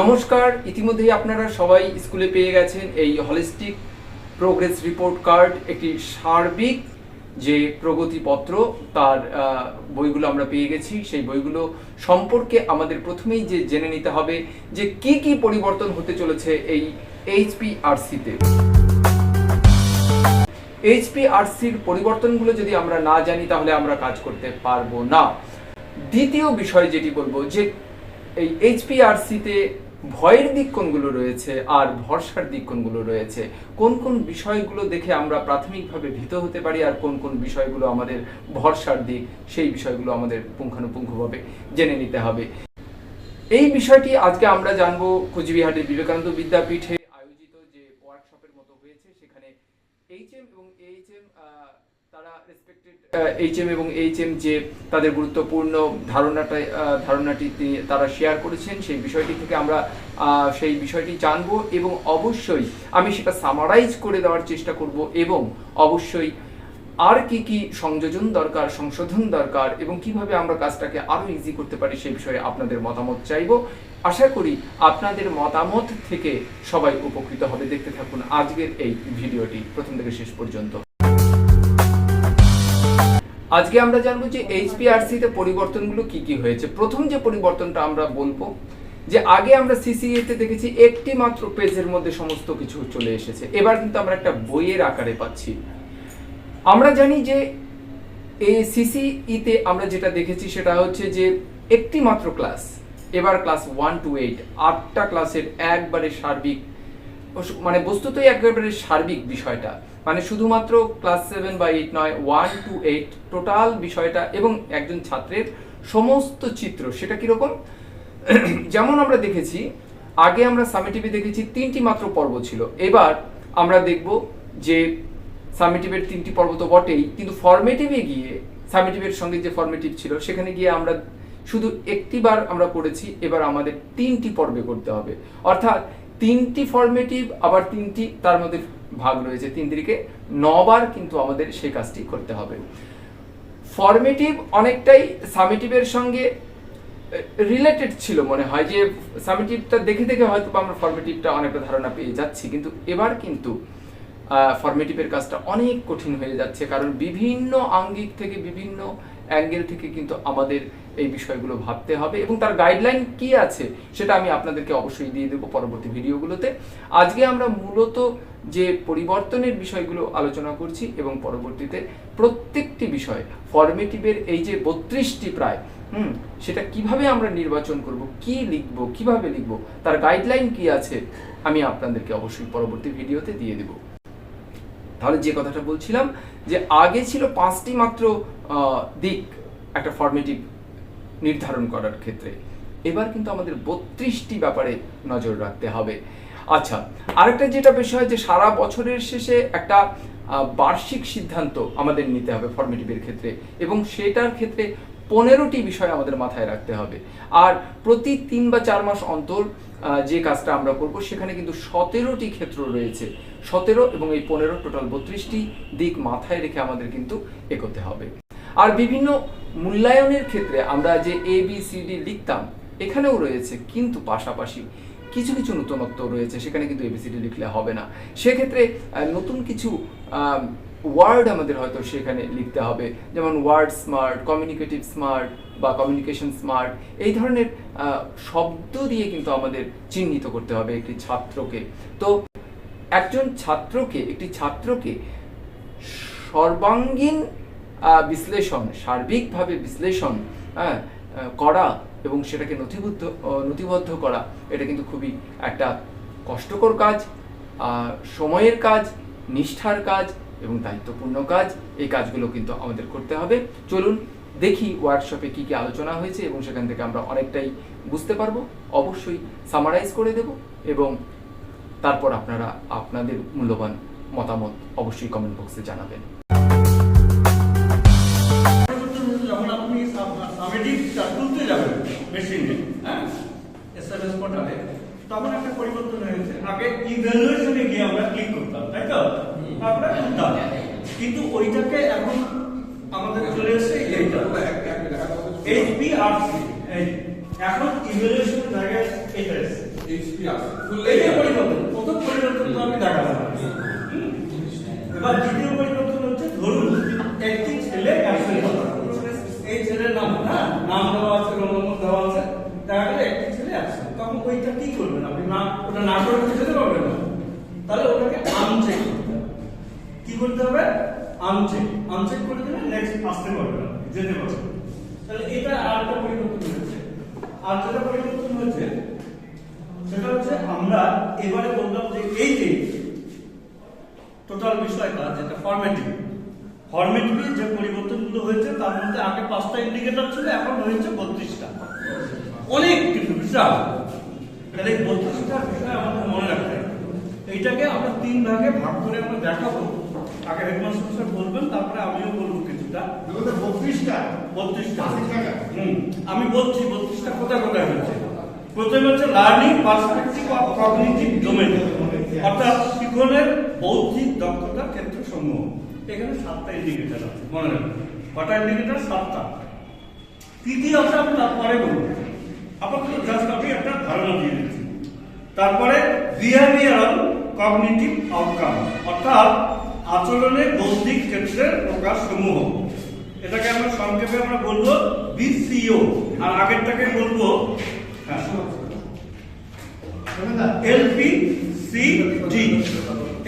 নমস্কার, ইতিমধ্যেই আপনারা সবাই স্কুলে পেয়ে গেছেন এই হলিস্টিক প্রোগ্রেস রিপোর্ট কার্ড একটি সার্বিক যে প্রগতিপত্র, তার বইগুলো আমরা পেয়ে গেছি। সেই বইগুলো সম্পর্কে আমাদের প্রথমেই যে জেনে নিতে হবে যে কি কি পরিবর্তন হতে চলেছে এই এইচপিআরসিতে। এইচপিআরসির পরিবর্তনগুলো যদি আমরা না জানি, তাহলে আমরা কাজ করতে পারব না। দ্বিতীয় বিষয় যেটি বলব যে এই এইচপিআরসিতে ভয়ের দিক কোনগুলো রয়েছে আর ভরসার দিক কোনগুলো রয়েছে? কোন কোন বিষয়গুলো দেখে আমরা প্রাথমিকভাবে ভীত হতে পারি আর কোন কোন বিষয়গুলো আমাদের ভরসার দিক, সেই বিষয়গুলো আমাদের পুঙ্খানুপুঙ্খভাবে জেনে নিতে হবে। এই বিষয়টি আজকে আমরা জানব কোচবিহারের বিবেকানন্দ বিদ্যাপীঠে আয়োজিত যে ওয়ার্কশপের মতো হয়েছে, সেখানে এইচএম এবং এইচএম তারা রেসপেক্টেড এইচএম এবং এইচএম যে তাদের গুরুত্বপূর্ণ ধারণাটা ধারণাটি তারা শেয়ার করেছেন, সেই বিষয়টি থেকে আমরা সেই বিষয়টি জানব এবং অবশ্যই আমি সেটা সামারাইজ করে দেওয়ার চেষ্টা করব এবং অবশ্যই আর কি কি সংযোজন দরকার, সংশোধন দরকার এবং কীভাবে আমরা কাজটাকে আরও ইজি করতে পারি সেই বিষয়ে আপনাদের মতামত চাইব। আশা করি আপনাদের মতামত থেকে সবাই উপকৃত হবে। দেখতে থাকুন আজকের এই ভিডিওটি। প্রথম থেকে শেষ পর্যন্ত। আজকে আমরা জানব যে এইচপিআরসি তে পরিবর্তনগুলো কি কি হয়েছে। প্রথম যে পরিবর্তনটা আমরা বলব, যে আগে আমরা সিসিএ তে দেখেছি একটি মাত্র পেজের মধ্যে সমস্ত কিছু চলে এসেছে। এবার কিন্তু আমরা একটা বইয়ের আকারে পাচ্ছি। আমরা জানি যে এই সিসিইতে আমরা যেটা দেখেছি সেটা হচ্ছে যে একটি মাত্র ক্লাস, এবার ক্লাস ওয়ান টু এইট, আটটা ক্লাসের একবারে সার্বিক মানে বস্তুতই একেবারে সার্বিক বিষয়টা। মানে শুধুমাত্র ক্লাস সেভেন বা এইট নয় ওয়ান টু এইট টোটাল বিষয়টা এবং একজন ছাত্রের সমস্ত চিত্র, সেটা কীরকম? যেমন আমরা দেখেছি, আগে আমরা সামিটিভে দেখেছি, তিনটি মাত্র পর্ব ছিল। এবার আমরা দেখব যে সামিটিভের তিনটি পর্ব তো বটেই, কিন্তু ফর্মেটিভে গিয়ে সামিটিভের সঙ্গে যে ফরমেটিভ ছিল, সেখানে গিয়ে আমরা শুধু একটি বার আমরা করেছি, এবার আমাদের তিনটি পর্বে করতে হবে। অর্থাৎ তিনটি ফরমেটিভ আবার তিনটি তার মধ্যে ভাগ রয়েছে তিন দিকে। নবার কিন্তু আমাদের সেই কাজটি করতে হবে। ফর্মেটিভ অনেকটাই সামিটিভের সঙ্গে রিলেটেড ছিল মনে হয় যে সামিটিভটা দেখে দেখে হয়তো আমরা ফর্মেটিভটা অনেকটা ধারণা পেয়ে যাচ্ছি। কিন্তু এবার কিন্তু ফর্মেটিভের কাজটা অনেক কঠিন হয়ে যাচ্ছে। কারণ বিভিন্ন আঙ্গিক থেকে বিভিন্ন অ্যাঙ্গেল থেকে কিন্তু আমাদের এই বিষয়গুলো ভাবতে হবে এবং তার গাইডলাইন কি আছে সেটা আমি আপনাদেরকে অবশ্যই দিয়ে দেবো পরবর্তী ভিডিওগুলোতে। আজকে আমরা মূলত যে পরিবর্তনের বিষয়গুলো আলোচনা করছি এবং পরবর্তীতে প্রত্যেকটি বিষয় ফরমেটিভের এই যে বত্রিশটি প্রায়, হুম, সেটা কীভাবে আমরা নির্বাচন করব, কি লিখব, কীভাবে লিখব, তার গাইডলাইন কি আছে, আমি আপনাদেরকে অবশ্যই পরবর্তী ভিডিওতে দিয়ে দেবো। তাহলে যে কথাটা বলছিলাম যে আগে ছিল পাঁচটি মাত্র দিক, একটা ফর্মেটিভ নির্ধারণ করার ক্ষেত্রে। এবার কিন্তু আমাদের বত্রিশটি ব্যাপারে নজর রাখতে হবে। আচ্ছা আরেকটা যেটা বিষয় যে সারা বছরের শেষে একটা বার্ষিক সিদ্ধান্ত আমাদের নিতে হবে ফর্মেটিভের ক্ষেত্রে এবং সেটার ক্ষেত্রে পনেরোটি বিষয় আমাদের মাথায় রাখতে হবে। আর প্রতি তিন বা চার মাস অন্তর যে কাজটা আমরা করব সেখানে কিন্তু সতেরোটি ক্ষেত্র রয়েছে। সতেরো এবং এই পনেরো, টোটাল বত্রিশটি দিক মাথায় রেখে আমাদের কিন্তু এগোতে হবে। আর বিভিন্ন মূল্যায়নের ক্ষেত্রে আমরা যে এ বি সি ডি লিখতাম, এখানেও রয়েছে, কিন্তু পাশাপাশি কিছু কিছু নতুনত্ব রয়েছে, সেখানে কিন্তু এবিসিডি লিখলে হবে না। সেক্ষেত্রে নতুন কিছু ওয়ার্ড আমাদের হয়তো সেখানে লিখতে হবে, যেমন ওয়ার্ড স্মার্ট কমিউনিকেটিভ স্মার্ট বা কমিউনিকেশন স্মার্ট এই ধরনের শব্দ দিয়ে কিন্তু আমাদের চিহ্নিত করতে হবে একটি ছাত্রকে। তো, একজন ছাত্রকে, একটি ছাত্রকে সর্বাঙ্গীন বিশ্লেষণ সার্বিকভাবে বিশ্লেষণ হ্যাঁ, করা এবং সেটাকে নথিবদ্ধ নথিবদ্ধ করা এটা কিন্তু খুবই একটা কষ্টকর কাজ সময়ের কাজ নিষ্ঠার কাজ এবং দায়িত্বপূর্ণ কাজ এই কাজগুলো কিন্তু আমাদের করতে হবে। চলুন দেখি ওয়ার্কশপে কি কি আলোচনা হয়েছে এবং সেখান থেকে আমরা অনেকটাই বুঝতে পারব। অবশ্যই সামারাইজ করে দেব এবং তারপর আপনারা আপনাদের মূল্যবান মতামত অবশ্যই কমেন্ট বক্সে জানাবেন। সামেটিকটা তুলতে যাবেন মেশিনে হ্যাঁ? এসএমএস পোর্টালে তখন একটা পরিবর্তন হয়েছে। আগে ইভ্যালুয়েশনে গিয়ে আমরা ক্লিক করতাম তাই তো? আমরা তুলতাম কিন্তু ওইটাকে এখন আমাদের চলে এসেছে এইটা। এইচপিআরসি এই এখন ইভ্যালুয়েশনের জায়গায় এটা এসেছে এইচপি আছে এইটাই পরিবর্তন প্রথম পরিবর্তন তো আমি দেখালাম? এবার দ্বিতীয় পরিবর্তন হচ্ছে ধরুন একটি ছেলে অ্যাবসেন্ট এই ছেলের নাম না নাম দেওয়া আছে রোল নম্বর দেওয়া আছে দেখা গেলে একটি ছেলে অ্যাবসেন্ট তখন ওইটা কি করবেন আপনি না ওটা না করে তো যেতে পারবেন না তাহলে ওটাকে আনচেক করতে হবে কি করতে হবে আনচেক আনচেক করে দিলে নেক্সট আসতে পারবে না, যেতে পারবে তাহলে এটা আরেকটা পরিবর্তন হয়েছে। আর যেটা পরিবর্তন হয়েছে, সেটা হচ্ছে আমরা এবারে বললাম যে এই যে টোটাল বিষয়টা, যেটা ফরম্যাটিং ফরম্যাটিভে যে পরিবর্তনগুলো হয়েছে, তার মধ্যে আগে পাঁচটা ইন্ডিকেটর ছিল, এখন হয়েছে বত্রিশটা। অনেক কিন্তু বিশাল। তাহলে এই বত্রিশটা বিষয় আমাদের মনে রাখতে এইটাকে আমরা তিন ভাগে ভাগ করে আমরা দেখাবো। আগে হেডমাস্টার স্যার বলবেন তারপরে আমিও বলব কিছুটা। বত্রিশটা। বত্রিশটা। হুম। আমি বলছি বত্রিশটা কোথায় কোথায় হচ্ছে? প্রথমে হচ্ছে learning perspective of cognitive domain অর্থাৎ শিখনের বৌদ্ধিক দক্ষতার ক্ষেত্র সমূহ এখানে সাতটা ইন্ডিকেটার আছে মনে রাখবেন। কটা ইন্ডিকেটর সাতটা। কি আছে আমি তারপরে বলব। আপাতত জাস্ট আমি একটা ধারণা দিয়ে দিচ্ছি। তারপরে বিহেভিয়ারাল কগনিটিভ আউটকাম অর্থাৎ আচরণের বৌদ্ধিক ক্ষেত্রের প্রকাশ সমূহ এটাকে আমরা সংক্ষেপে আমরা বলব বিসিও। আর আগেরটাকে বলব হ্যাঁ, এলপি সি ডি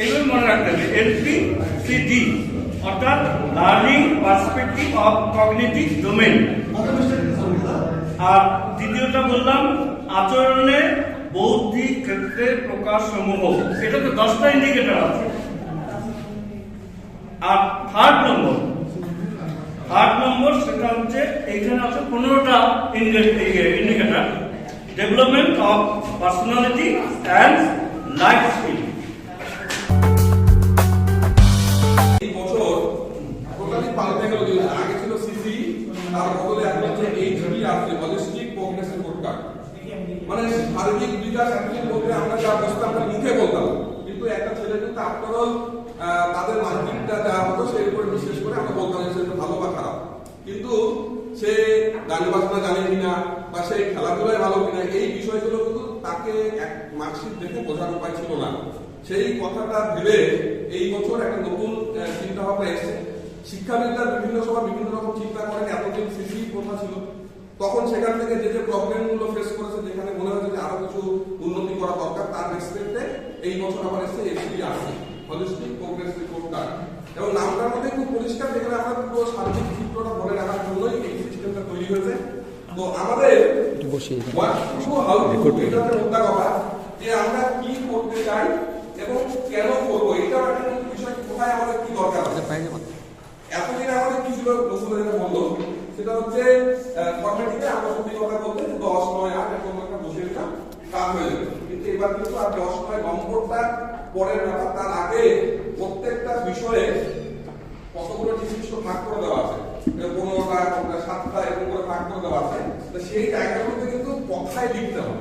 এইভাবে মনে রাখতে হবে এলপি সি ডি অর্থাৎ learning perspective of cognitive domain আর দ্বিতীয়টা বললাম আচরণের বৌদ্ধিক ক্ষেত্রে প্রকাশ সমূহ এটাতে দশটা ইন্ডিকেটর আছে। আর থার্ড নম্বর থার্ড নম্বর সেটা হচ্ছে এইখানে আছে পনেরোটা indicator development of personality and life skill এই বছর আগে ছিল সিসি, তার বদলে এখন হচ্ছে এইচপি আসছে হলিস্টিক প্রোগ্রেসিভ কার্ড মানে শারীরিক বিকাশ অ্যাকচুয়ালি বলতে আমরা যা বুঝতাম, আমরা মুখে বলতাম। কিন্তু একটা ছেলে কিন্তু আফটারঅল তাদের মার্কেটটা দেওয়া হতো সেই উপরে বিশেষ করে আমরা বলতাম যে সেটা ভালো বা খারাপ। কিন্তু সে গান বাজনা জানে কিনা বা সে খেলাধুলায় ভালো কিনা, এই বিষয়গুলো কিন্তু তাকে এক মার্কশিট দেখে বোঝার উপায় ছিল না। সেই কথাটা ভেবে এই বছর একটা নতুন চিন্তা ভাবনা এসেছে। শিক্ষাবিদরা বিভিন্ন সময় বিভিন্ন রকম চিন্তা করেন এতদিন সিসি প্রথা ছিল। তখন সেখান থেকে যে যে প্রবলেমগুলো ফেস করেছে, যেখানে মনে হচ্ছে যে আরও কিছু উন্নতি করা দরকার, তার রেসপেক্টে এই বছর আবার এসে এসপি আসছে হলিস্টিক প্রোগ্রেস রিপোর্ট কার্ড এবং নামটার মধ্যে খুব পরিষ্কার যেখানে আমরা পুরো সার্বিক চিত্রটা ধরে রাখার জন্যই এই সিস্টেমটা তৈরি হয়েছে। তো আমাদের এটা যে আমরা কি করতে চাই এবং কেন করব এটাও একটা বিষয় কোথায় আমাদের কি দরকার আছে? এতদিন আমাদের কি ছিল? যেটা বলল সেটা হচ্ছে ফর্মেটিতে আমরা সত্যি কথা বলতে দশ নয় আট এরকম একটা বসিয়ে দিলাম। কাজ হয়ে যেত কিন্তু এবার কিন্তু আর দশ নয় নম্বরটা পরের ব্যাপার। তার আগে প্রত্যেকটা বিষয়ে কতগুলো নির্দিষ্ট ভাগ করে দেওয়া আছে? পনেরোটা কোনটা সাতটা, এরকম করে ভাগ করে দেওয়া আছে। তো সেই জায়গাগুলোতে কিন্তু কথায় লিখতে হবে।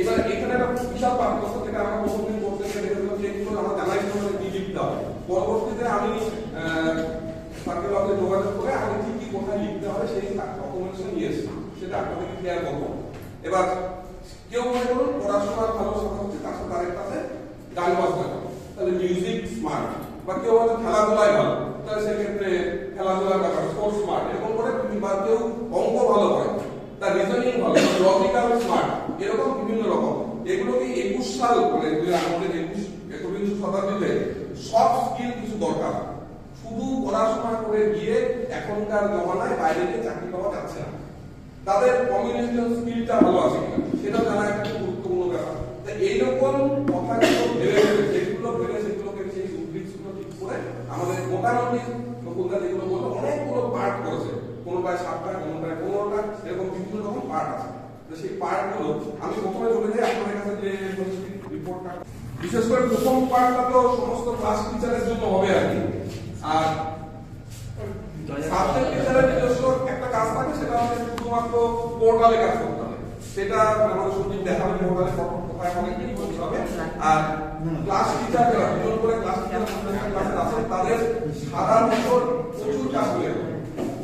এবার এখানে একটা বিশাল পার্থক্য থেকে আমরা প্রথমদিন করতে গিয়ে দেখেছিলাম আমরা জানাই ছিল কি লিখতে হবে। পরবর্তীতে আমি সার্কেল অফিসে যোগাযোগ করে আমি কি কি কোথায় লিখতে হবে সেই ডকুমেন্টেশন নিয়ে এসেছি। সেটা আপনাদেরকে ক্লিয়ার করব। এবার কেউ মনে করুন পড়াশোনার ভালো কথা হচ্ছে তার সাথে আরেকটা গান বাজনা তাহলে মিউজিক স্মার্ট বা কেউ হয়তো খেলাধুলায় ভালো, তাহলে সেক্ষেত্রে খেলাধুলার ব্যাপার স্পোর্টস স্মার্ট এরকম করে বা কেউ অঙ্ক ভালো হয় তার রিজনিং ভালো লজিক্যাল স্মার্ট এরকম বিভিন্ন রকম। এগুলোকে একুশ সাল মানে আমাদের একুশ, একবিংশ শতাব্দীতে সফট স্কিল কিছু দরকার। শুধু পড়াশোনা করে গিয়ে এখনকার জমানায় বাইরে চাকরি পাওয়া যাচ্ছে না। তাদের কমিউনিকেশন স্কিলটা ভালো আছে সেটা জানা একটা গুরুত্বপূর্ণ ব্যাপার। তা এইরকম কথাগুলো ভেবে ভেবে, যেগুলো ভেবে সেগুলোকে সেই উদ্ভিদগুলো ঠিক করে আমাদের মোটামুটি নকুলদা যেগুলো বলল, অনেকগুলো পার্ট করেছে। কোনোটায় সাতটা, কোনোটায় পনেরোটা, এরকম বিভিন্ন রকম পার্ট আছে। তো সেই পার্টগুলো আমি প্রথমে বলে যাই আপনাদের কাছে যে রিপোর্টটা বিশেষ করে প্রথম পার্টটা তো সমস্ত ক্লাস টিচারের জন্য হবে আর কি। আর নিজস্ব একটা কাজ সেটা শুধুমাত্র পোর্টালে কাজ করতে হবে সেটা কি করতে হবে আর তাদের কাজ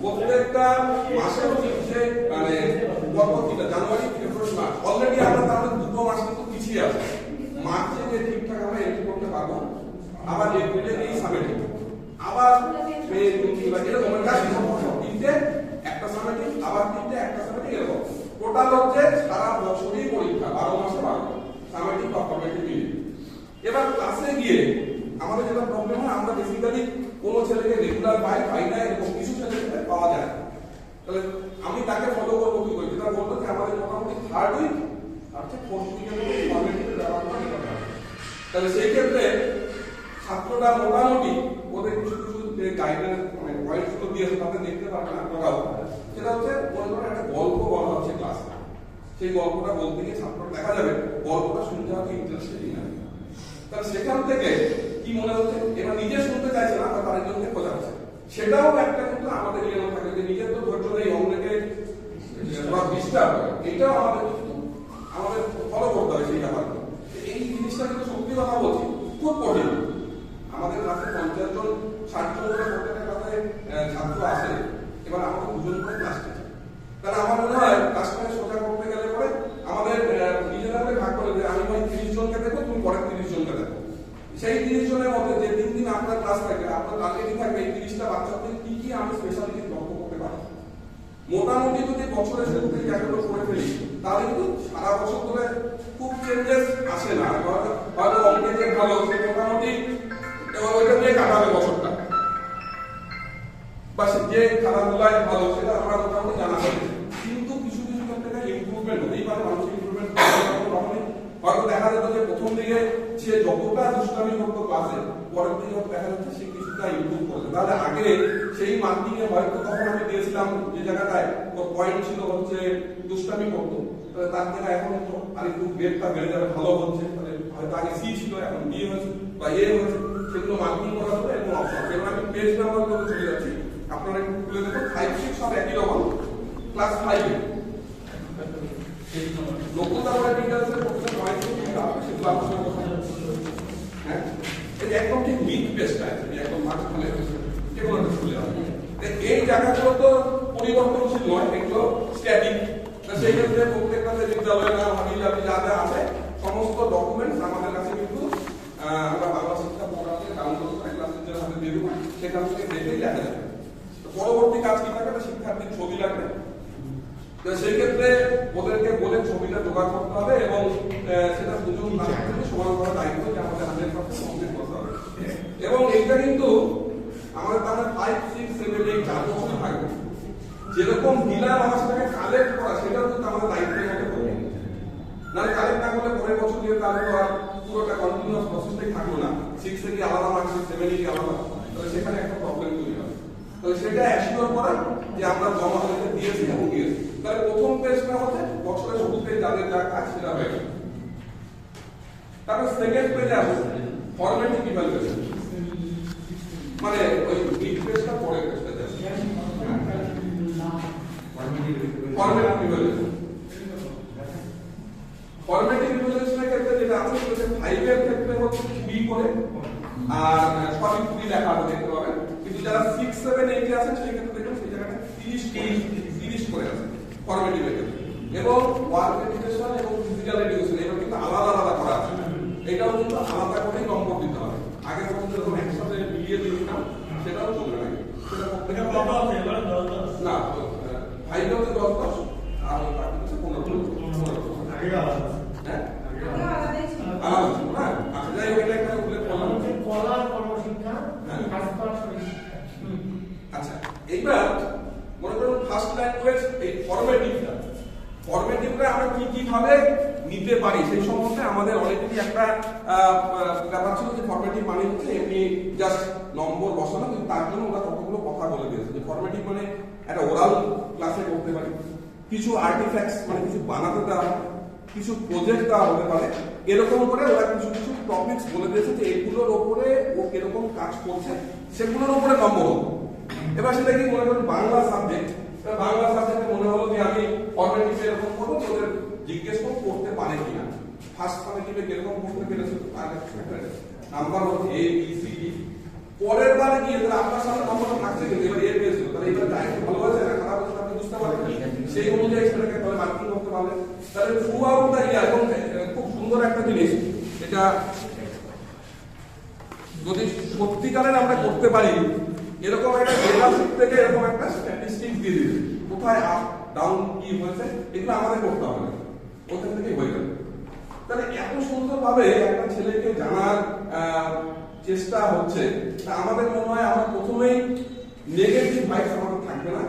প্রত্যেকটা মাসে যে মানে জানুয়ারি অলরেডি আমরা দুটো মাস কিন্তু পিছিয়ে ঠিকঠাক আমরা এন্ট্রি করতে পারব, আবার এপ্রিলে এই সাবমিট আবার মেয়ে দুটি বা এরকম তিনটে, একটা সামাটি আবার তিনটে, একটা সামাটি এরকম। টোটাল হচ্ছে সারা বছরই পরীক্ষা, বারো মাসে বারো। সামাটিক বা ফর্মেটিভ মিলে এবার ক্লাসে গিয়ে আমাদের যেটা প্রবলেম হয়, আমরা বেসিক্যালি কোনো ছেলেকে রেগুলার পাই পাই না, এরকম কিছু ছেলেকে পাওয়া যায় তাহলে আমি তাকে ফলো করব কি করি? যেটা বলতো যে আমাদের মোটামুটি থার্ড উইক আর হচ্ছে ফোর্থ উইকের মধ্যে ফর্মেটিভের ব্যবহার করা তাহলে সেই ক্ষেত্রে ছাত্রটা মোটামুটি ওদের কিছু কিছু, যে গাইডেন্স মানে পয়েন্টসগুলো দিয়েছে তাতে দেখতে পারবেন আপনারাও সেটা হচ্ছে, মনে করেন একটা গল্প বলা হচ্ছে ক্লাসে সেই গল্পটা বলতে গিয়ে ছাত্ররা দেখা যাবে, গল্পটা শুনতে হয়তো ইন্টারেস্টেডই না তাহলে সেখান থেকে কি মনে হচ্ছে এবার নিজে শুনতে চাইছে না, বা আরেকজনকে বোঝাচ্ছে সেটাও একটা কিন্তু আমাদের ইয়ে থাকে যে নিজের তো ধৈর্য নেই, অন্যকে ডিস্টার্ব করে। এটাও আমাদের আমাদের ফলো করতে হবে সেই ব্যাপারগুলো এই জিনিসটা কিন্তু সত্যি কথা বলছি, খুব কঠিন। আমাদের ক্লাসে পঞ্চাশ জন ষাট জন করে ছাত্র আসে এবার আমাদের দুজন করে ক্লাস টিচার তাহলে আমার মনে হয় ক্লাসটাকে সোজা করতে গেলে পরে আমাদের আহ, নিজেরা ভাগ করে যে আমি ভাই তিরিশ জনকে দেখব তুমি পরের তিরিশ জনকে দেখো। সেই তিরিশ জনের মধ্যে যে তিন দিন আপনার ক্লাস থাকে আপনার টার্গেটই থাকবে এই তিরিশটা বাচ্চাদের কি কি আমি স্পেশালিটি লক্ষ্য করতে পারি? মোটামুটি যদি বছরের শুরু থেকে করে ফেলি তাহলে কিন্তু সারা বছর ধরে খুব চেঞ্জেস আসে না। অঙ্কে যে ভালো সে মোটামুটি এবার ওইটা দিয়ে কাটাবে বছরটা। বা সে যে খেলাধুলায় ভালো, সেটা আমরা মোটামুটি জানা যাবে কিন্তু কিছু কিছু ক্ষেত্রে ইমপ্রুভমেন্ট হতেই পারে মানুষ ইমপ্রুভমেন্ট হয়তো দেখা যেত যে প্রথম দিকে সে যতটা দুষ্টামি করতো ক্লাসে পরের দিকে দেখা যাচ্ছে সে কিছুটা ইমপ্রুভ করেছে। তাহলে আগে সেই এ হয়তো তখন আমি দিয়েছিলাম যে জায়গাটায় ওর পয়েন্ট ছিল হচ্ছে দুষ্টামি করতো। তাহলে তার থেকে এখন তো আরেকটু গ্রেডটা বেড়ে যাবে, ভালো হচ্ছে। তাহলে হয়তো আগে সি ছিল, এখন বি হয়েছে, বা এ হয়েছে। সেগুলো মার্কিং করা হবে এবং অপশন এবার আমি পেজ নাম্বারগুলো চলে যাচ্ছি, আপনারা একটু খুলে দেখুন ফাইভ সিক্স সব একই রকম ক্লাস ফাইভে ডিটেলসে প্রত্যেক নয় সেগুলো হ্যাঁ? একদম ঠিক মিড পেজটা একদম মাঝখানে যে কোনো একটা খুলে এই জায়গাগুলো তো পরিবর্তনশীল নয়, এগুলো স্ট্যাটিক সেই ক্ষেত্রে প্রত্যেকটা যে বিদ্যালয়ের নাম হাবিল আপনি যা যা আছে সমস্ত ডকুমেন্টস আমাদের কাছে কিন্তু আহ, আমরা বাংলা শিক্ষা পোর্টাল থেকে ডাউনলোড করে ক্লাস টিচারের হাতে দিয়ে দেবো সেখান থেকে দেখেই দেখা যাবে তো পরবর্তী কাজ কি থাকে না শিক্ষার্থীর ছবি লাগবে তো সেই ক্ষেত্রে ওদেরকে বলে ছবিটা জোগাড় করতে হবে এবং আহ, সেটা দুজন থেকে সমান করার দায়িত্ব যে আমাদের হান্ড্রেড পার্সেন্ট কমপ্লিট করতে হবে এবং এইটা কিন্তু আমাদের তাহলে ফাইভ সিক্স সেভেন এইট চার বছর থাকবে যেরকম ডিলার আমার সেটাকে কালেক্ট করা, সেটাও কিন্তু আমাদের দায়িত্বের মধ্যে পড়বে না কালেক্ট না করলে পরের বছর দিয়ে তাহলে তো আর পুরোটা কন্টিনিউয়াস প্রসেসটাই থাকল না। সিক্স থেকে আলাদা মার্কস সেভেন থেকে আলাদা তাহলে সেখানে একটা প্রবলেম তৈরি হবে তাহলে সেটা অ্যাসিওর করা যে আমরা জমা হতে দিয়েছি এবং দিয়েছি। তাহলে প্রথম পেজটা হচ্ছে বছরের শুরুতে যাদের যা কাজ সেটা হয়ে গেল। তারপর সেকেন্ড পেজে আসবে ফরম্যাটিং ইভ্যালুয়েশন মানে ওই মিড পেজটা পরের পেজটা যাচ্ছে ফরম্যাটিং ইভ্যালুয়েশন ফরম্যাটিং ক্ষেত্রে যেটা আছে সেটা ফাইভের ক্ষেত্রে হচ্ছে বি করে আর সবই কুড়ি লেখা আছে দেখতে পাবেন। কিন্তু যারা সিক্স সেভেন এইটে আছেন সেই ক্ষেত্রে দেখবেন সেই জায়গাটা তিরিশ তিরিশ তিরিশ করে আছে ফরম্যাটিভ ক্ষেত্রে। এবং ওয়ার্ক এডুকেশন এবং ফিজিক্যাল এডুকেশন এগুলো কিন্তু আলাদা আলাদা করা আছে। এটাও কিন্তু আলাদা করেই নম্বর দিতে হবে। আগে পর্যন্ত যখন একসাথে মিলিয়ে সেটাও চলবে না। সেটা না ফাইভে হচ্ছে দশ দশ আর ওই বাকি হচ্ছে পনেরো পনেরো হ্যাঁ আচ্ছা হ্যাঁ। আচ্ছা এইবার মনে করুন ফার্স্ট ল্যাঙ্গুয়েজ এই ফরম্যাটিভটা ফরম্যাটিভটা আমরা কি কীভাবে নিতে পারি? সেই সম্বন্ধে আমাদের অনেকেরই একটা ব্যাপার ছিল যে ফরম্যাটিভ মানে হচ্ছে এমনি জাস্ট নম্বর বসানো কিন্তু তার জন্য ওরা কতগুলো কথা বলে দিয়েছে। যে ফরম্যাটিভ মানে একটা ওরাল কিছু আর্টিফ্যাক্টস মানে কিছু বানাতে দেওয়া কিছু প্রজেক্ট দেওয়া হতে পারে, এরকম করে ওরা কিছু কিছু টপিকস বলে দিয়েছে যে এগুলোর ওপরে ও কীরকম কাজ করছে, সেগুলোর ওপরে নম্বর এবার সেটা কি মনে করেন, বাংলা সাবজেক্ট বাংলা সাবজেক্টে মনে হলো যে আমি ফর্মেটিভ এরকম করব, তো ওদের জিজ্ঞেস করব করতে পারে কিনা। ফার্স্ট ফর্মেটিভে কীরকম করতে পেরেছে নাম্বার হচ্ছে এ বি সি ডি পরের বারে গিয়ে আপনার সামনে নম্বরটা থাকছে কিন্তু, এবার এ পেয়েছিল তাহলে এবার ডাইরেক্ট ভালো হয়েছে না করতে সুন্দর যদি সত্যিকারের আমরা করতে পারি, এরকম একটা থেকে এরকম একটা কোথায় আপ ডাউন কি হয়েছে, এগুলো আমাদের করতে হবে। ওখান থেকেই হয়ে যাবে। তাহলে এত সুন্দরভাবে একটা ছেলেকে জানার চেষ্টা হচ্ছে আমাদের মনে হয় আমরা প্রথমেই নেগেটিভ ভাইবস আমাদের থাকবে না।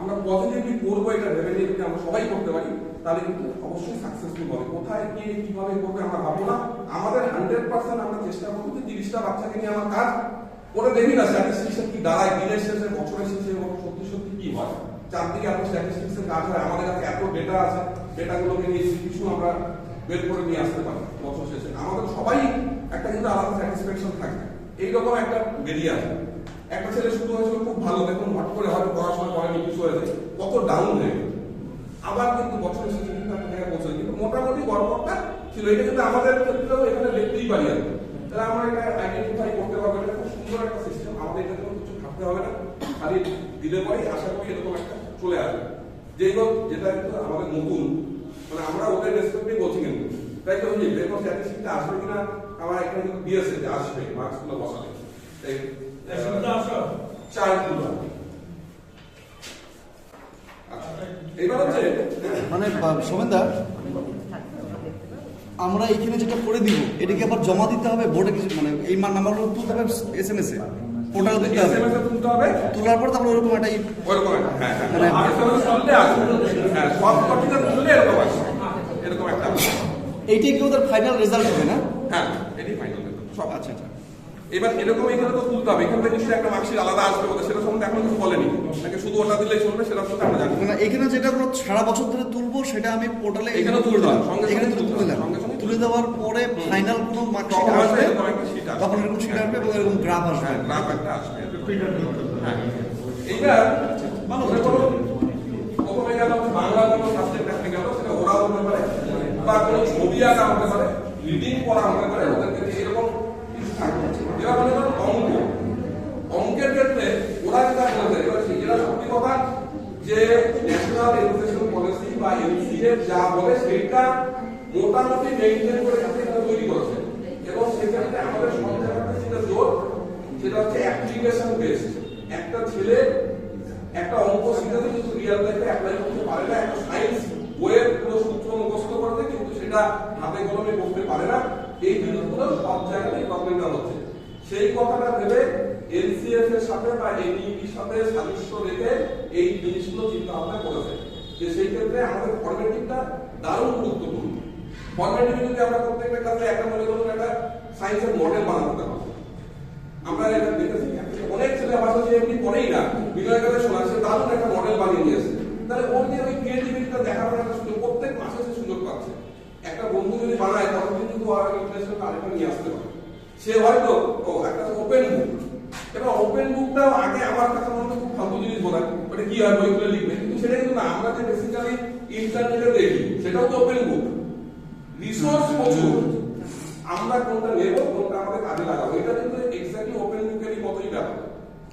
আমরা পজিটিভলি করব এটা ভেবে নিয়ে যদি আমরা সবাই করতে পারি, তাহলে কিন্তু অবশ্যই সাকসেসফুল হবে। কোথায়, কে, কীভাবে করবে আমরা ভাববো না। আমাদের হান্ড্রেড পার্সেন্ট আমরা চেষ্টা করব যে তিরিশটা বাচ্চাকে নিয়ে আমার কাজ ওটা দেখি না স্ট্যাটিস্টিক্সের কি দাঁড়ায়, দিনের শেষে, বছরের শেষে, এবং সত্যি সত্যি কি হয়। চারদিকে এত স্ট্যাটিস্টিক্সের কাজ হয়, আমাদের কাছে এত ডেটা আছে ডেটাগুলোকে নিয়ে কিছু আমরা বের করে নিয়ে আসতে পারি বছর শেষে। আমাদের সবাই একটা কিন্তু আলাদা স্যাটিসফ্যাকশন থাকবে। এইরকম একটা বেরিয়ে আসবে। একটা ছেলে শুরু হয়েছিল খুব ভালো, দেখুন হট করে হয়তো পড়াশোনা করেনি, কিছু হয়েছে, কত ডাউন হয়ে আবার কিন্তু বছরের শেষে কিন্তু একটা জায়গায় পৌঁছে কিন্তু মোটামুটি ছিল। এটা কিন্তু আমাদের ক্ষেত্রেও এখানে দেখতেই পারি আর তাহলে আমরা এটা আইডেন্টিফাই করতে পারব, এটা খুব সুন্দর একটা সিস্টেম আমাদের এটাতে কোনো কিছু ভাবতে হবে না। খালি দিলে পরেই আশা করি এরকম একটা চলে আসবে। যেই হোক, যেটা কিন্তু আমাদের নতুন মানে আমরা ওদের রেসপেক্টে বলছি কিন্তু। তাই তো বেতন স্ট্যাটিস্টিকটা আসবে কিনা আমার এখানে কিন্তু দিয়েছে যে আসবে মার্কসগুলো বসালে এবার হচ্ছে মানে সোমেনদা আমরা এখানে যেটা করে দিব এটাকে আবার জমা দিতে হবে বোর্ডে কিছু মানে এই নাম্বারগুলো তুলতে হবে S M S A. Portal তুলতে হবে। তুলতে হবে তোলার পর তারপরে ওরকম একটা ওরকম হ্যাঁ হ্যাঁ মানে- হ্যাঁ সব কপিটা তুললে এরকম এরকম একটা আসবে। এইটাই কি ওদের ফাইনাল রেজাল্ট হবে না? হ্যাঁ এটাই ফাইনাল সব আচ্ছা আচ্ছা। এবার এরকম এখানে তো তুলতে হবে। এখান থেকে নিশ্চয়ই একটা মার্কশিট আলাদা আসবে ওদের। সেটা সম্বন্ধে এখন কিছু বলেনি। নাকি শুধু ওটা দিলেই চলবে সেটা সম্বন্ধে আমরা জানি না। মানে এখানে যেটা আমরা সারা বছর ধরে তুলবো সেটা আমি পোর্টালে এখানেও তুলতে হবে, সঙ্গে এখানে সঙ্গে তুলে দিলাম সঙ্গে সঙ্গে তুলে দেওয়ার পরে ফাইনাল কোনো মার্কশিট আসবে। তখন এরকম শিট আসবে এবং এরকম গ্রাফ আসবে। হ্যাঁ গ্রাফ একটা আসবে। হ্যাঁ। এইবার মনে প্রথমে গেল বাংলা কোনো সাবজেক্ট একটা গেল সেটা ওরা হতে পারে। বা কোনো ছবি আঁকা হতে পারে রিডিং পড়া হতে পারে ওদেরকে দিয়ে এরকম কিছু থাকবে এবার মনে করো অঙ্ক অঙ্কের ক্ষেত্রে ওরা যেটা বলছে এবার সেটা সত্যি কথা যে ন্যাশনাল এডুকেশন পলিসি বা এনসিএফ যা বলে সেটা মোটামুটি মেইনটেইন করে কিন্তু এখানে তৈরি করেছে এবং সেক্ষেত্রে আমাদের সব জায়গাতে যেটা জোর সেটা হচ্ছে অ্যাপ্লিকেশন বেসড একটা ছেলে একটা অঙ্ক শিখাতে কিন্তু রিয়াল লাইফে অ্যাপ্লাই করতে পারে না একটা সায়েন্স বইয়ের পুরো সূত্র মুখস্থ করতে কিন্তু সেটা হাতে কলমে করতে পারে না এই জিনিসগুলো সব জায়গাতেই প্রবলেমটা হচ্ছে সেই কথাটা ভেবে এনসিএফ এর সাথে বা এনইপির সাথে সাদৃশ্য রেখে এই জিনিসগুলো চিন্তা ভাবনা করেছে। যে সেই ক্ষেত্রে আমাদের ফরম্যাটিভটা দারুণ গুরুত্বপূর্ণ। ফরম্যাটিভ যদি আমরা প্রত্যেকটা একটা মনে করুন, একটা সায়েন্সের মডেল বানাতে আমরা এটা দেখেছি অনেক ছেলে আমার সাথে এমনি পড়েই না। শোনা, সে একটা মডেল বানিয়ে নিয়েছে তাহলে ওর যে ওই ক্রিয়েটিভিটিটা দেখানোর একটা সুযোগ, প্রত্যেক মাসে সে সুযোগ পাচ্ছে। একটা বন্ধু যদি বানায়, তখন কিন্তু নিয়ে আসতে পারে। সে হয়তো একটা ওপেন এবার ওপেন বুকটাও আগে আমার কাছে মনে খুব ফালতু জিনিস হয় ওটা কি হয় বই খুলে লিখবে? কিন্তু সেটা কিন্তু আমরা যে বেসিক্যালি ইন্টারনেটে দেখি, সেটাও তো ওপেন বুক রিসোর্স প্রচুর। আমরা কোনটা নেব, কোনটা আমাদের কাজে লাগাবো? এটা কিন্তু এক্স্যাক্টলি ওপেন বুকেরই মতোই ব্যাপার।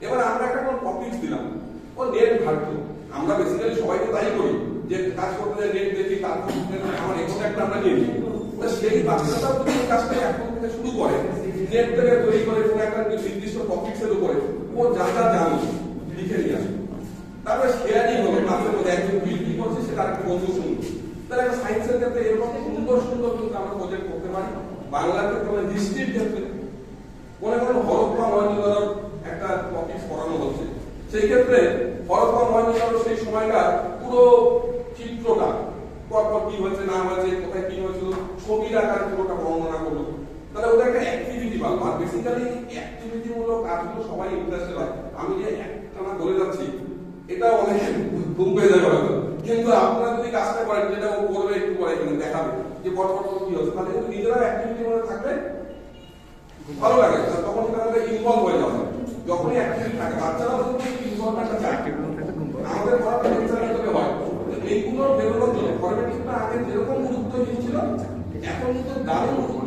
এবার আমরা একটা কোনো টপিকস দিলাম। ও নেট ঘাটতো আমরা বেসিক্যালি সবাই তো তাই করি, যে কাজ করতে নেট দেখি তারপর আমার এক্সট্রা একটা আমরা নিয়ে নিই। সেই এই কাজটা এখন থেকে শুরু করে। নেট একটা নির্দিষ্ট টপিকস এর উপরে ও যা যা জানি, লিখে নিয়ে আসবে। তারপরে শেয়ারিং হলো ক্লাসের মধ্যে একজন বিল কি করছে সেটা আরেকটা বন্ধু শুনবে। তাহলে একটা সায়েন্সের ক্ষেত্রে এরকম সুন্দর সুন্দর কিন্তু আমরা প্রজেক্ট করতে পারি। বাংলার ক্ষেত্রে মানে হিস্ট্রির ক্ষেত্রে। মনে করুন হরপ্পা মহেন্দ্র একটা টপিক পড়ানো হচ্ছে। সেই ক্ষেত্রে হরপ্পা মহেন্দ্র সেই সময়কার পুরো চিত্রটা, পরপর কি হয়েছে, না হয়েছে, কোথায় কি হয়েছিল, ছবির আকার পুরোটা বর্ণনা করল। তাহলে ওদের একটা পাবো আর বেসিক্যালি অ্যাক্টিভিটি মূলক কাজগুলো সবাই ইন্টারেস্টেড হয়। আমি যে একটা বলে যাচ্ছি, এটা অনেক ঘুম পেয়ে যাবে হয়তো। কিন্তু আপনারা যদি কাজটা করেন, যেটা ও করবে একটু পরে এখানে দেখাবে, যে পরপর কি হচ্ছে। তাহলে নিজেরা অ্যাক্টিভিটি মধ্যে থাকবে ভালো লাগে। তখন আমাদের ইনভলভ হয়ে যাবে। যখনই অ্যাক্টিভিটি থাকে, বাচ্চারা ইনভলভমেন্টটা চায়। আমাদের পড়াটা লেকচার হয়। এইগুলো বেরোনোর জন্য ফরমেটিভটা আগে যেরকম গুরুত্ব দিচ্ছিল এখন কিন্তু দারুণ গুরুত্বপূর্ণ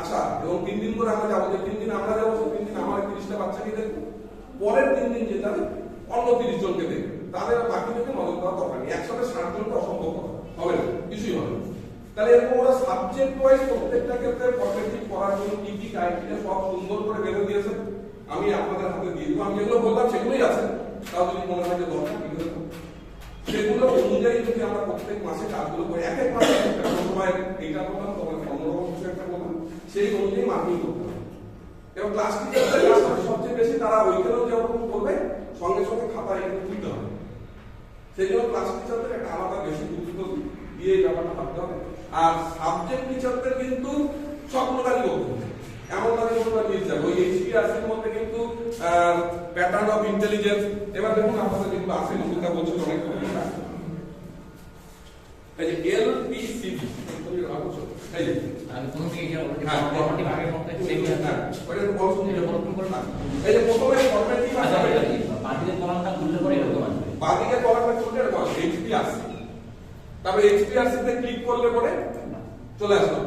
আশা এবং তিন দিন করে আমরা যাব, যে তিন দিন আমরা যাব তিন দিন আমার তিরিশটা বাচ্চাকে দেখব। পরের তিন দিন যেটা অন্য তিরিশ জনকে দেখব। তাদের বাকিদেরকে নজর দেওয়া দরকার নেই। একসাথে ষাট জনটা অসম্ভব হবে না, কিছুই হবে। তাহলে এরকম ওরা সাবজেক্ট ওয়াইজ প্রত্যেকটা ক্ষেত্রে ফরমেটিভ করার জন্য কি কি ক্রাইটেরিয়া সব সুন্দর করে বেঁধে দিয়েছে আমি আপনাদের হাতে দিয়ে দেবো। আমি যেগুলো বললাম সেগুলোই আছে। তাও যদি মনে হয় যে দরকার। সেগুলো অনুযায়ী যদি আমরা প্রত্যেক মাসে কাজগুলো করি, এক এক মাসে একটা সময় এইটা করলাম তোমার অন্যরকম কিছু একটা করলাম সেই অনুযায়ী মার্কিং করতে হবে। এবং ক্লাস কাজটা সবচেয়ে বেশি তারা ওইখানেও যেরকম করবে, সঙ্গে সঙ্গে খাতায় এনে তুলতে হবে। সেই জন্য ক্লাস টিচারদের একটা আলাদা বেশি গুরুত্ব দিয়ে ব্যাপারটা ভাবতে হবে। আর সাবজেক্ট টিচারদের কিন্তু কাজই করতে এমন কোনো কাজ নিয়ে যাবে ওই এইচপিআরসির মধ্যে কিন্তু প্যাটার্ন অফ ইন্টেলিজেন্স এবার দেখুন আপনাদের যেগুলো আছে নতুনটা বলছিল অনেক এই যে এই কোন হ্যাঁ, মধ্যে সেম ওটা বড় শুনতে হবে। এই যে প্রথমে ফরম্যাটিভ আছে কলামটা খুললে পরে এরকম আসবে। বাদিকে কলারটা চলে এরকম এইচপিআরসি তারপরে এইচপিআরসি তে ক্লিক করলে পরে চলে আসলো।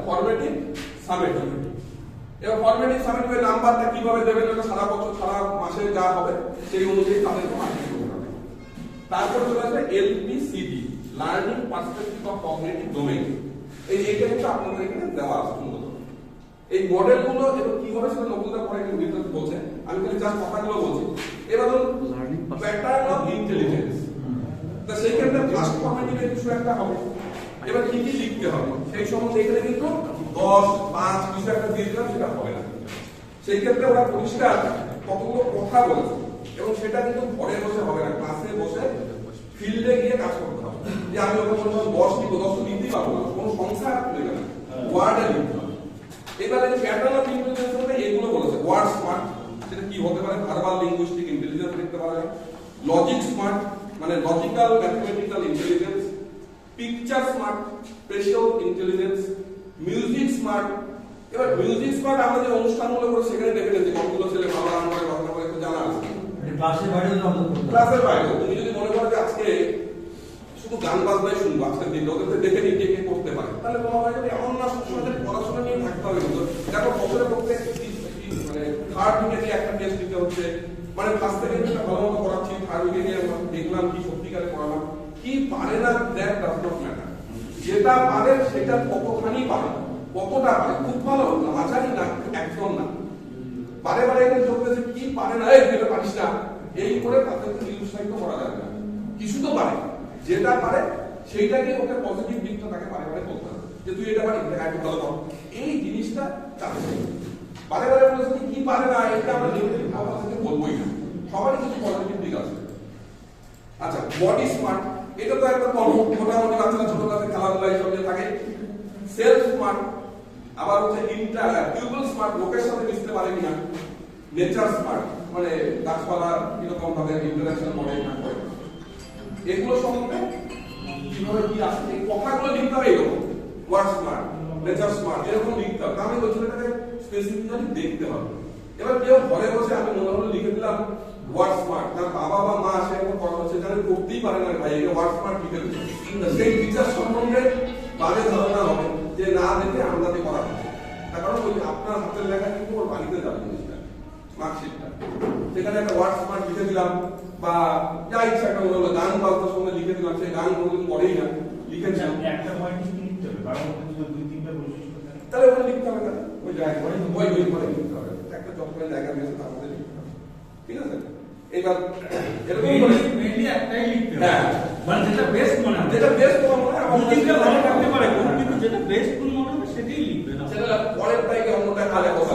এবার সাবমেটিভ এর নাম্বারটা কীভাবে দেবেন? সারা বছর সারা মাসে যা হবে সেই অনুযায়ী করতে হবে। তারপর চলে আসবে LPCD learning perspective of cognitive domain এই এইটা কিন্তু আপনাদের এখানে দেওয়া আছে এই মডেলগুলো এবার কি হবে সেটা নকুলদা পরে একটু বিস্তারিত বলছে আমি খালি জাস্ট কথাগুলো বলছি। এবার ধরুন প্যাটার্ন অফ ইন্টেলিজেন্স তা সেই ক্ষেত্রে ফার্স্ট ফর্মেটিভের কিছু একটা হবে। এবার কি কি লিখতে হবে? সেই সম্বন্ধে এখানে কিন্তু দশ পাঁচ কিছু একটা দিয়ে দিলাম সেটা হবে না। সেই ক্ষেত্রে ওরা পরিষ্কার কতগুলো কথা বলেছে। এবং সেটা কিন্তু ঘরে বসে হবে না ক্লাসে বসে ফিল্ডে গিয়ে কাজ করতে যে আমি ওকে দশ দিব দশ তো দিতেই পারব কোনো সংখ্যা দেবে না। ওয়ার্ডে লিখতে হবে। এবারে প্যাটার্ন অফ ইন্টেলিজেন্স এগুলো বলেছে। ওয়ার্ড স্মার্ট সেটা কি হতে পারে? ভার্বাল লিঙ্গুইস্টিক ইন্টেলিজেন্স লিখতে পারে লজিক স্মার্ট মানে logical mathematical intelligence picture smart special intelligence music smart এবার মিউজিক স্মার্ট আমরা যে অনুষ্ঠানগুলো করে সেখানে দেখে নিয়েছি। কতগুলো ছেলে গান করে কথা বলে জানা আছে। ক্লাসের হবে। ক্লাসের বাইরে তুমি যদি মনে করো যে আজকে শুধু গান বাজনাই শুনব আজকের দিনটা ওদেরকে দেখে নিয়ে কে কে করতে পারে। তাহলে মনে হয় যে এমন না যে পড়াশোনা নিয়ে থাকতে হবে কিন্তু। দেখো বছরে কি- মানে থার্ড উইকে নিয়ে একটা টেস্ট দিতে হচ্ছে। মানে ফার্স্ট থেকে যেটা ভালো মতো পড়াচ্ছি থার্ড উইকে নিয়ে আমরা দেখলাম কি সত্যিকারে পড়ালাম। কি পারে না ডাজ নট ম্যাটার যেটা পারে, সেটা কতখানি পারে, কতটা পারে, খুব ভালো মাঝারি না, একদম না। বারে বারে এখানে চলতেছে কি পারে না, এই পারিস না। এই করে তাদেরকে নিরুৎসাহিত করা যাবে না। কিছু তো পারে। যেটা পারে, সেইটাকে ওকে পজিটিভ দিকটা তাকে বারে বারে বলতে হবে যে তুই এটা পারিস একটু ভালো কর এই জিনিসটা চাচ্ছে বারে বারে বলেছে কি পারে না, এটা আমরা নেগেটিভ ভাবনা থেকে বলবোই না। সবারই কিছু পজিটিভ দিক আছে। আচ্ছা বডি স্মার্ট এটা তো একটা কমন মোটামুটি বাচ্চারা কাছে খেলাধুলা এইসব যে থাকে। সেলফ স্মার্ট আবার হচ্ছে ইন্টার পিউপল স্মার্ট লোকের সাথে মিশতে পারে কিনা। নেচার স্মার্ট মানে গাছপালা কীরকম ভাবে ইন্টারাকশন করে না করে। এগুলো সম্বন্ধে কীভাবে কি এই কথাগুলো লিখতে হবে এরকম। ওয়ার্ড স্মার্ট নেচার স্মার্ট এরকম লিখতে হবে। আমি বলছি এটাকে স্পেসিফিক্যালি দেখতে হবে। এবার কেউ ঘরে বসে আমি মনে হলো লিখে দিলাম ওয়ার্ড স্মার্ট তার বাবা বা মা সে এখন কথা হচ্ছে জানে করতেই পারে না ভাই এটা ওয়ার্ড স্মার্ট লিখে দিচ্ছে সেই টিচার সম্বন্ধে বাজে ধারণা হবে যে না দেখে আমদানি করা হচ্ছে। তার কারণ ওই আপনার হাতের লেখা কিন্তু ওর বাড়িতে যাবে জিনিসটা মার্কশিটটা সেখানে একটা ওয়ার্ড স্মার্ট লিখে দিলাম। বা যা ইচ্ছা একটা মনে হলো গান বাজনার সঙ্গে লিখে দিলাম সেই গান কোনোদিন পড়েই না লিখে দিলাম একটা পয়েন্ট লিখতে হবে কারণ দুই তিনটা বৈশিষ্ট্য তাহলে ওখানে লিখতে হবে না। ওই জায়গায় ওই ওই করে লিখতে হবে। একটা যত জায়গা দিয়েছে তার মধ্যে লিখতে হবে। ঠিক আছে? এবার এরকম করে মেইনলি একটাই লিখতে হবে। হ্যাঁ। মানে যেটা বেস্ট মনে হবে। যেটা বেস্ট মনে হয় দু তিনটা ভালো থাকতে পারে কিন্তু যেটা বেস্ট মনে হবে সেটাই লিখবে না। সেটা পরের অন্যটা কালে কথা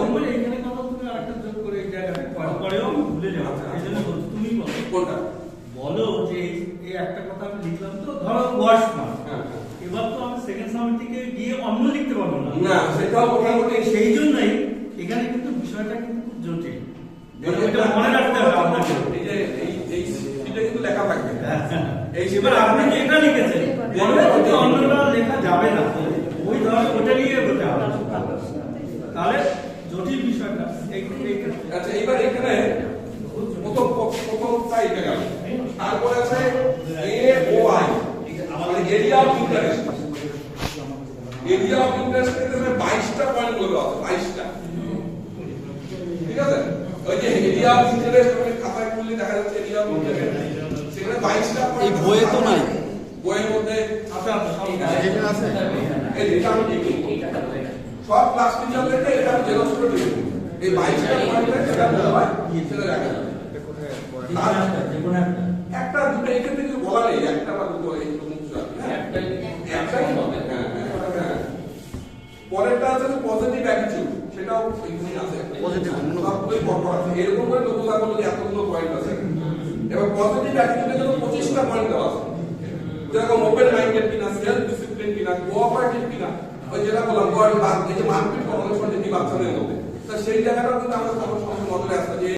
তুমি আরেকটা যোগ করে এই জায়গাটা পরে- পরেও আমি ভুলে যাব আচ্ছা, এই জন্য বলছি, তুমি বলো কোনটা বলো যে এই একটা কথা আমি লিখলাম তো ধরো ওয়ার্ড স্মার্ট হ্যাঁ, হ্যাঁ। এবার তো আমি সেকেন্ড সামিট থেকে গিয়ে অন্য লিখতে পারব না না সেটাও মোটামুটি সেই জন্যই এখানে কিন্তু বিষয়টা কিন্তু খুব জটিল এবং এটা মনে রাখতে হবে আপনাকে এই যে এই এই এটা কিন্তু লেখা থাকবে এই এবার আপনি যে এটা লিখেছেন মনে হচ্ছে অন্যটা লেখা যাবে না ওই ধর ওটা নিয়ে এগোতে হবে তাহলে জটিল বিষয়টা এই এই ক্ষেত্রে আচ্ছা এবার এখানে প্রথম প্রথমটা এটা গেল তারপরে আছে এ ও আই মানে area of interest area of interest এখানে 22টা পয়েন্টগুলো দেওয়া আছে 22টা ঠিক আছে ওই যে এরিয়া অফ ইন্টারেস্ট মানে খাতায় খুললে দেখা যাচ্ছে এরিয়া অফ ইন্টারেস্ট সেখানে বাইশটা এই বইয়ে তো নাই। বইয়ের মধ্যে সব আছে ক্লাস টিচারদেরকে এটা জেরক্স করে দেবো এই বাইশটা পয়েন্টে সেটা বলা হয় সেটা রাখা যাবে একটা দুটো এক্ষেত্রে কিছু বলা নেই একটা বা দুটো এই পরেরটা আছে পজিটিভ। অ্যাটিটিউড সেটাও এখানে আছে। আছে এরকম করে বলে এতগুলো পয়েন্ট আছে। এবং পজিটিভ অ্যাটিটিউডের জন্য পঁচিশটা পয়েন্ট দেওয়া। আছে যেরকম ওপেন মাইন্ডেড কিনা সেলফ ডিসিপ্লিন কিনা কোঅপারেটিভ কিনা, ওই যেটা বললাম গড় বাদ, এই যে মারপিট করা অনেক সময় দেখি বাচ্চাদের তা সেই জায়গাটাও কিন্তু আমাদের সবার সঙ্গে নজরে আসতে যে